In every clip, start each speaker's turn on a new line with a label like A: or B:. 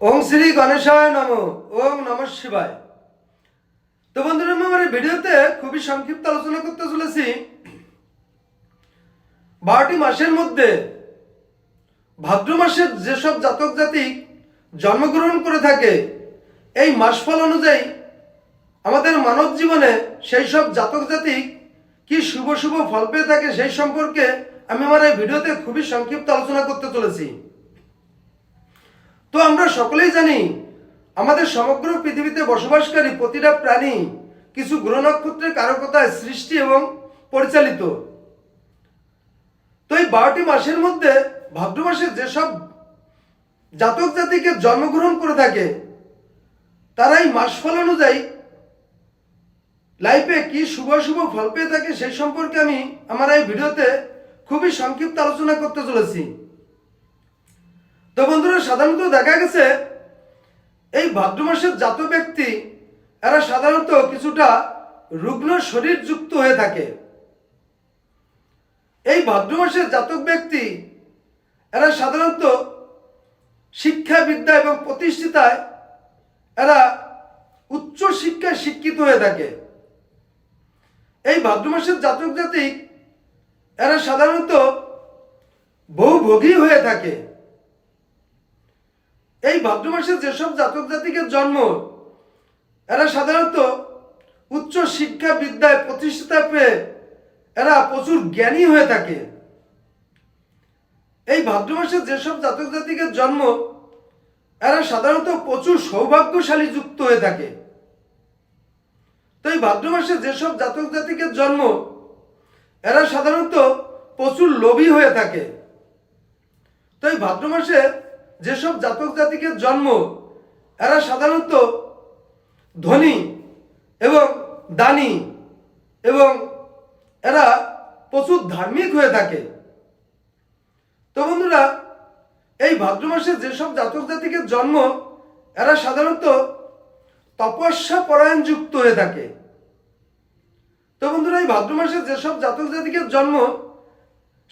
A: ওং শ্রী গণেশায় নম ওং নম শিবায়। তো বন্ধুরা, আমি আমার ভিডিওতে খুবই সংক্ষিপ্ত আলোচনা করতে চলেছি। বারোটি মাসের মধ্যে ভাদ্র মাসের যেসব জাতক জাতিক জন্মগ্রহণ করে থাকে, এই মাসফল অনুযায়ী আমাদের মানব জীবনে সেই সব জাতক জাতিক কি শুভ শুভ ফল পেয়ে থাকে সেই সম্পর্কে আমি আমার এই ভিডিওতে খুবই সংক্ষিপ্ত আলোচনা করতে চলেছি। তো আমরা সকলেই জানি, আমাদের সমগ্র পৃথিবীতে বসবাসকারী প্রতিটা প্রাণী কিছু গ্রহ নক্ষত্রের কারকতায় সৃষ্টি এবং পরিচালিত। তো এই বারোটি মাসের মধ্যে ভাদ্র মাসে যেসব জাতক জাতিকে জন্মগ্রহণ করে থাকে, তারা এই মাস ফল অনুযায়ী লাইফে কি শুভ শুভ ফল পেয়ে থাকে সেই সম্পর্কে আমি আমার এই ভিডিওতে খুবই সংক্ষিপ্ত আলোচনা করতে চলেছি। তো বন্ধুরা, সাধারণত দেখা গেছে এই ভাদ্র মাসের জাত ব্যক্তি, এরা সাধারণত কিছুটা রুগ্ন শরীর যুক্ত হয়ে থাকে। এই ভাদ্র মাসের জাতক ব্যক্তি, এরা সাধারণত শিক্ষা বিদ্যা এবং প্রতিষ্ঠিতায় এরা উচ্চ শিক্ষায় শিক্ষিত হয়ে থাকে। এই ভাদ্র মাসের জাতক জাতিক, এরা সাধারণত বহুভোগী হয়ে থাকে। এই ভাদ্র মাসে যেসব জাতক জাতিকের জন্ম, এরা সাধারণত উচ্চ শিক্ষা বিদ্যায় প্রতিষ্ঠিতা পেয়ে এরা প্রচুর জ্ঞানী হয়ে থাকে। এই ভাদ্র মাসে যেসব জাতক জাতিকের জন্ম, এরা সাধারণত প্রচুর সৌভাগ্যশালী যুক্ত হয়ে থাকে। তো এই ভাদ্র মাসে যেসব জাতক জাতিকের জন্ম, এরা সাধারণত প্রচুর লোভী হয়ে থাকে। তো এই ভাদ্র মাসে যেসব জাতক জাতিকের জন্ম, এরা সাধারণত ধনী এবং দানি এবং এরা প্রচুর ধার্মিক হয়ে থাকে। তো বন্ধুরা, এই ভাদ্র মাসে যেসব জাতক জাতিকের জন্ম, এরা সাধারণত তপস্যা পরায়ণ যুক্ত হয়ে থাকে। তো বন্ধুরা, এই ভাদ্র মাসে যেসব জাতক জাতিকের জন্ম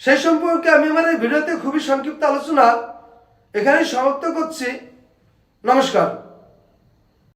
A: সেই সম্পর্কে আমি আমার এই ভিডিওতে খুবই সংক্ষিপ্ত আলোচনা এখানেই সমাপ্ত করছি। নমস্কার।